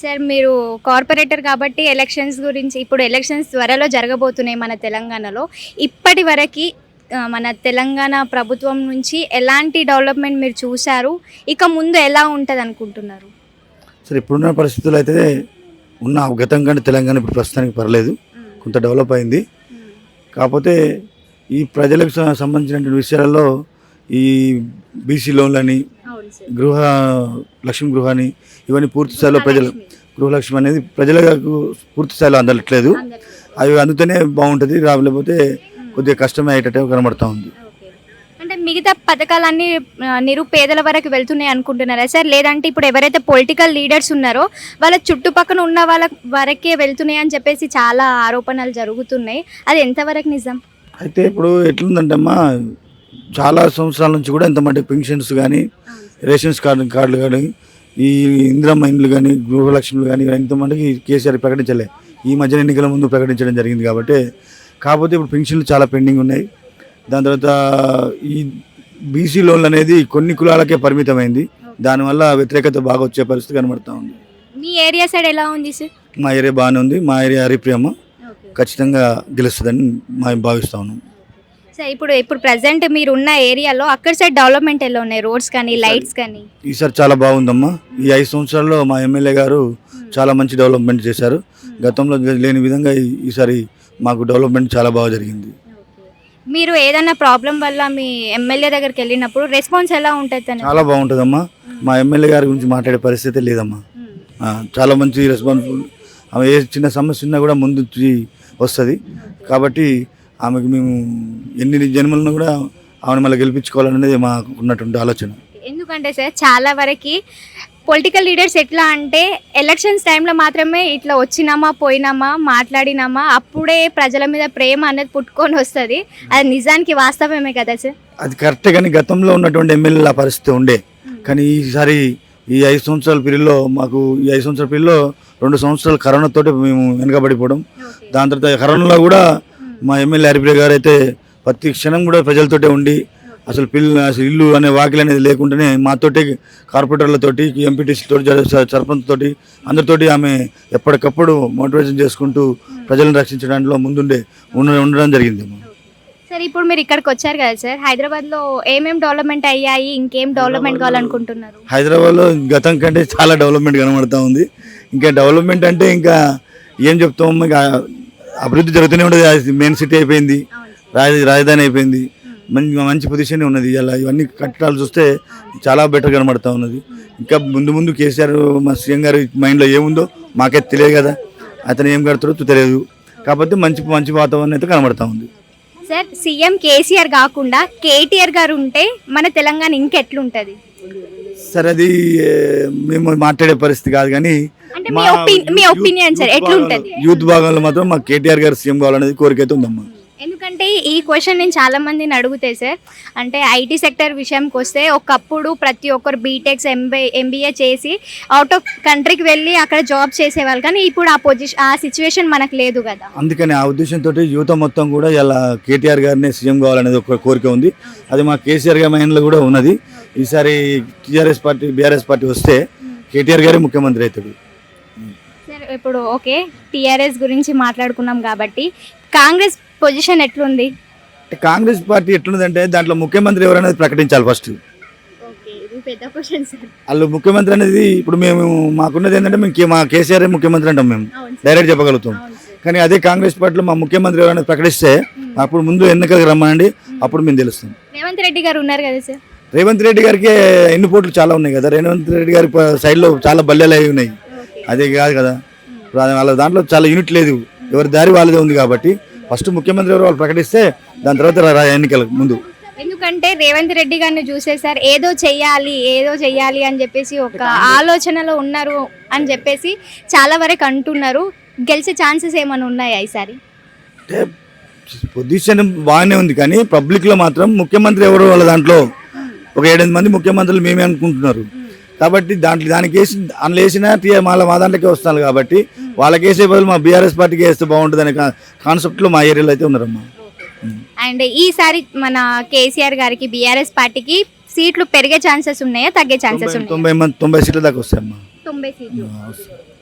Sir మీరు corporator కాబట్టి elections గురించి ఇప్పుడు ఎలక్షన్స్ త్వరలో జరగబోతున్నాయి మన తెలంగాణలో. ఇప్పటి వరకు మన తెలంగాణ ప్రభుత్వం నుంచి ఎలాంటి డెవలప్మెంట్ మీరు చూశారు? ఇక ముందు ఎలా ఉంటుంది అనుకుంటున్నారు సరే ఇప్పుడున్న పరిస్థితులు అయితే ఉన్న గతం కంటే తెలంగాణ ఇప్పుడు ప్రస్తుతానికి పర్లేదు. కొంత డెవలప్ అయింది. కాకపోతే ఈ ప్రజలకు స- సంబంధించిన విషయాలలో ఈ బీసీ లోన్లని గృహ లక్ష్మీ గృహాన్ని ఇవన్నీ పూర్తి స్థాయిలో ప్రజలు గృహలక్ష్మి అనేది ప్రజలకు పూర్తి స్థాయిలో అందట్లేదు. అవి అందుతేనే బాగుంటుంది రాలేకపోతే కొద్దిగా కష్టమే అయ్యేటట్టు కనబడతా ఉంది. అంటే మిగతా పథకాలన్నీ నిరుపేదల వరకు వెళ్తున్నాయి అనుకుంటున్నారా సార్? లేదంటే ఇప్పుడు ఎవరైతే పొలిటికల్ లీడర్స్ ఉన్నారో వాళ్ళ చుట్టుపక్కల ఉన్న వాళ్ళ వరకే వెళ్తున్నాయి అని చెప్పేసి చాలా ఆరోపణలు జరుగుతున్నాయి. అది ఎంతవరకు నిజం? అయితే ఇప్పుడు ఎట్లుందంటే అమ్మా చాలా సంవత్సరాల నుంచి కూడా ఇంతమంది పెన్షన్స్ కానీ రేషన్స్ కార్డు కార్డులు కానీ ఈ ఇందిరమ్మ ఇండ్లు కానీ గృహలక్ష్ములు కానీ ఇంతమందికి కేసీఆర్ ప్రకటించలే. ఈ మధ్య ఎన్నికల ముందు ప్రకటించడం జరిగింది కాబట్టి కాకపోతే ఇప్పుడు పెన్షన్లు చాలా పెండింగ్ ఉన్నాయి. దాని తర్వాత ఈ బీసీ లోన్లు అనేది కొన్ని కులాలకే పరిమితమైంది. దానివల్ల వ్యతిరేకత బాగా వచ్చే పరిస్థితి కనబడతా ఉంది. మీ ఏరియా సైడ్ ఎలా ఉంది సార్? మా ఏరియా బాగానే ఉంది. మా ఏరియా హరిప్రియమ్మ. ఖచ్చితంగా గెలుస్తుందని మేము భావిస్తా ఉన్నాం. సార్ ఇప్పుడు ఇప్పుడు ప్రజెంట్ మీరు ఉన్న ఏరియాలో అక్కడ సైడ్ డెవలప్మెంట్ ఎలా ఉన్నాయి? రోడ్స్ కానీ లైట్స్ కానీ? ఈసారి చాలా బాగుందమ్మా. ఈ ఐదు సంవత్సరాల్లో మా ఎమ్మెల్యే గారు చాలా మంచి డెవలప్మెంట్ చేశారు. గతంలో లేని విధంగా ఈసారి మాకు డెవలప్మెంట్ చాలా బాగా జరిగింది. మీరు ఏదైనా ప్రాబ్లం వల్ల మీ ఎమ్మెల్యే దగ్గరికి వెళ్ళినప్పుడు రెస్పాన్స్ ఎలా ఉంటుంది చాలా బాగుంటుందమ్మా. మా ఎమ్మెల్యే గారి గురించి మాట్లాడే పరిస్థితి లేదమ్మా. చాలా మంచి రెస్పాన్సిబుల్ ఆమె ఏ చిన్న సమస్య ఉన్నా కూడా ముందు వస్తుంది. కాబట్టి ఆమెకు మేము ఎన్ని జన్మలను కూడా ఆమెను మళ్ళీ గెలిపించుకోవాలనేది మాకు ఉన్నటువంటి ఆలోచన. ఎందుకంటే సార్ చాలా వరకు పొలిటికల్ లీడర్స్ ఎట్లా అంటే ఎలక్షన్స్ టైంలో మాత్రమే ఇట్లా వచ్చినామా పోయినామా మాట్లాడినామా అప్పుడే ప్రజల మీద ప్రేమ అనేది పుట్టుకొని వస్తుంది. అది నిజానికి వాస్తవమే కదా సార్? అది కరెక్టే కానీ గతంలో ఉన్నటువంటి ఎమ్మెల్యేల పరిస్థితి ఉండే. కానీ ఈసారి ఈ ఐదు సంవత్సరాల పీరియడ్లో మాకు ఈ ఐదు సంవత్సరాల పీరియడ్లో రెండు సంవత్సరాలు కరోనాతోటి మేము వెనకబడిపోవడం. దాని తర్వాత కరోనాలో కూడా మా ఎమ్మెల్యే హరిప్రియ గారు అయితే ప్రతి క్షణం కూడా ప్రజలతోటే ఉండి అసలు పిల్ల అసలు ఇల్లు అనే వాకిలు అనేది లేకుండానే మాతోటి కార్పొరేటర్లతోటి ఎంపీటీసీతోటి సర్పంచ్ తోటి అందరితోటి ఆమె ఎప్పటికప్పుడు మోటివేషన్ చేసుకుంటూ ప్రజలను రక్షించడంలో ముందుండే ఉండ- ఉండడం జరిగింది. సార్ ఇప్పుడు మీరు ఇక్కడికి వచ్చారు కదా సార్ హైదరాబాద్లో ఏమేం డెవలప్మెంట్ అయ్యాయి ఇంకేం డెవలప్మెంట్ కావాలనుకుంటున్నారు? హైదరాబాద్లో గతం కంటే చాలా డెవలప్మెంట్ కనబడతా ఉంది. ఇంకా డెవలప్మెంట్ అంటే ఇంకా ఏం చెప్తాం ఇంకా అభివృద్ధి జరుగుతూనే ఉంటుంది మెయిన్ సిటీ అయిపోయింది. రాజ రాజధాని అయిపోయింది. మంచి మంచి పొజిషన్ ఉన్నది. ఇలా ఇవన్నీ కట్టడాలు చూస్తే చాలా బెటర్ కనబడతా ఉన్నది. ఇంకా ముందు ముందు కేసీఆర్ మా సీఎం గారి మైండ్లో ఏముందో మాకే తెలియదు కదా. అతను ఏం కడతాడో తెలియదు. కాకపోతే మంచి మంచి వాతావరణం అయితే కనబడతా ఉంది. సార్ సీఎం కేసీఆర్ కాకుండా కేటీఆర్ గారు ఉంటే మన తెలంగాణ ఇంకెట్లుంటది? సరే అది మేము మాట్లాడే పరిస్థితి కాదు కానీ అంటే మీ ఒపి- మీ ఒపీనియన్ సార్ ఎట్లుంటది? యూత్ భాగంలో మాత్రం మాకు కేటీఆర్ గారు సీఎం కావాలనేది కోరిక అయితే ఉందమ్మా. ఎందుకంటే ఈ క్వశ్చన్ నేను చాలా మందిని అడుగుతే సార్ అంటే ఐటీ సెక్టర్ విషయంకి వస్తే ఒకప్పుడు ప్రతి ఒక్కరు బీటెక్స్ ఎంబీ ఎంబీఏ చేసి అవుట్ ఆఫ్ కంట్రీకి వెళ్ళి అక్కడ జాబ్ చేసేవాళ్ళు. కానీ ఇప్పుడు ఆ పొజిషన్ ఆ సిచ్యువేషన్ మనకు లేదు కదా. అందుకని ఆ ఉద్దేశంతో యువత మొత్తం కూడా ఇలా కేటీఆర్ గారిని సీఎం కావాలనేది ఒక కోరిక ఉంది. అది మా కేసీఆర్ గారి మైండ్లో కూడా ఉన్నది. ఈసారి టీఆర్ఎస్ పార్టీ బీఆర్ఎస్ పార్టీ వస్తే కేటీఆర్ గారే ముఖ్యమంత్రి అవుతాడు. సార్ ఇప్పుడు ఓకే టీఆర్ఎస్ గురించి మాట్లాడుకున్నాం కాబట్టి కాంగ్రెస్ పొజిషన్ ఎట్లుంది? కాంగ్రెస్ పార్టీ ఎట్లున్నదంటే దాంట్లో ముఖ్యమంత్రి ఎవరనేది ప్రకటించాలి ఫస్ట్. వాళ్ళు ముఖ్యమంత్రి అనేది ఇప్పుడు మేము మాకున్నది ఏంటంటే మేము మా కేసీఆర్ ముఖ్యమంత్రి అంటాం మేము. డైరెక్ట్ చెప్పగలుగుతాం. కానీ అదే కాంగ్రెస్ పార్టీలో మా ముఖ్యమంత్రి ఎవరైనా ప్రకటిస్తే అప్పుడు ముందు ఎన్నికలకు రమ్మనండి అప్పుడు మేము తెలుస్తాం. రేవంత్ రెడ్డి గారు ఉన్నారు కదా సార్. రేవంత్ రెడ్డి గారికి ఎన్ని పోట్లు చాలా ఉన్నాయి కదా రేవంత్ రెడ్డి గారి సైడ్లో చాలా బల్లెలు అయి ఉన్నాయి అదే కాదు కదా వాళ్ళ దాంట్లో చాలా యూనిట్ లేదు ఎవరి దారి వాళ్ళదే ఉంది కాబట్టి ఫస్ట్ ముఖ్యమంత్రి ఎవరు వాళ్ళు ప్రకటిస్తే దాని తర్వాత ఎన్నికలకు ముందు ఎందుకంటే రేవంత్ రెడ్డి గారిని చూసే సార్ ఏదో చెయ్యాలి ఏదో చెయ్యాలి అని చెప్పేసి ఒక ఆలోచనలో ఉన్నారు అని చెప్పేసి చాలా వరకు అంటున్నారు గెలిచే ఛాన్సెస్ ఏమైనా ఉన్నాయా ఈసారి పొజిషన్ బాగానే ఉంది కానీ పబ్లిక్లో మాత్రం ముఖ్యమంత్రి ఎవరు వాళ్ళ దాంట్లో ఒక ఏడెనిమిది మంది ముఖ్యమంత్రులు మేమే అనుకుంటున్నారు. కాబట్టి దాంట్లో దానికి వేసి అందులో వేసిన టీ- మళ్ళీ మా దాంట్లోకి వస్తున్నారు కాబట్టి వాళ్ళకి వేసే బదులు మా బీఆర్ఎస్ పార్టీకి వేస్తే బాగుంటుంది అనే కాన్సెప్ట్లో మా ఏరియాలో అయితే ఉన్నారమ్మా. అండ్ ఈసారి మన కేసీఆర్ గారికి బీఆర్ఎస్ పార్టీకి సీట్లు పెరిగే ఛాన్సెస్ ఉన్నాయా తగ్గే ఛాన్సెస్ తొంభై ఉన్నాయా? తొంభై మంది తొంభై సీట్ల దాకా వస్తాయమ్మా. తొంభై సీట్లు.